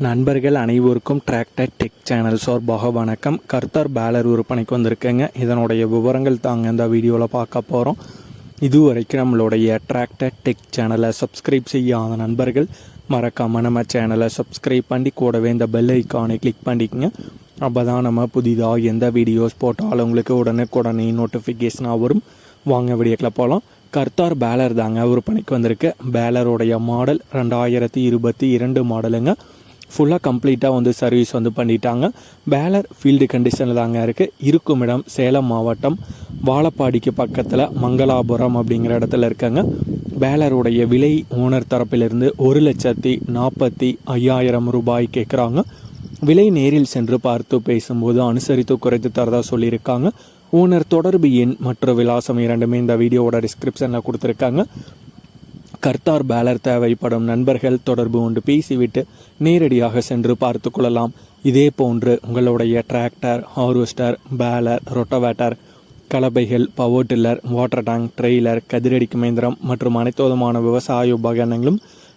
நண்பர்கள் அனைவருக்கும் tractor tech channel சார்பாக வணக்கம். கர்த்தர் பேலர் விற்பனைக்கு வந்திருக்கேங்க. இதனுடைய விவரங்கள் தாங்க இந்த வீடியோவில் பார்க்க போகிறோம் இதுவரைக்கும் நம்மளுடைய டிராக்டர் டெக் சேனலை சப்ஸ்கிரைப் செய்யாத நண்பர்கள் மறக்காமல் நம்ம சேனலை சப்ஸ்கிரைப் பண்ணி கூடவே இந்த பெல் ஐக்கானை கிளிக் பண்ணிக்கங்க. அப்போ தான் நம்ம புதிதாக எந்த வீடியோஸ் போட்டாலும் உங்களுக்கு உடனுக்குடனே நோட்டிஃபிகேஷனாக வரும். வாங்க வீடியோக்கில் போகலாம் கர்த்தார் பேலர் தாங்க விற்பனைக்கு வந்திருக்கு. பேலருடைய மாடல் ரெண்டாயிரத்தி இருபத்தி இரண்டு மாடலுங்க ஃபுல்லாக கம்ப்ளீட்டாக வந்து சர்வீஸ் வந்து பண்ணிட்டாங்க. பேலர் ஃபீல்டு கண்டிஷனில் தாங்க இருக்குது இருக்கும் இடம் சேலம் மாவட்டம் வாழப்பாடிக்கு பக்கத்தில் மங்களாபுரம் அப்படிங்கிற இடத்துல இருக்காங்க. பேலருடைய விலை ஓனர் தரப்பிலிருந்து ஒரு லட்சத்தி நாற்பத்தி ஐயாயிரம் ரூபாய் கேட்குறாங்க விலை நேரில் சென்று பார்த்து பேசும்போது அனுசரித்து குறைத்து தரதா சொல்லியிருக்காங்க. ஓனர் தொடர்பு எண் மற்றும் விலாசம் இரண்டுமே இந்த வீடியோவோட டிஸ்கிரிப்ஷனில் கொடுத்துருக்காங்க. கர்த்தார் பேலர் தேவைப்படும் நண்பர்கள் தொடர்பு கொண்டு பேசிவிட்டு நேரடியாக சென்று பார்த்து கொள்ளலாம். இதே போன்று உங்களுடைய tractor harvester baler rotavator கலப்பைகள் power tiller water tank trailer கதிரடிக்கு இயந்திரம் மற்றும் அனைத்து விதமான விவசாய உபகரணங்களும்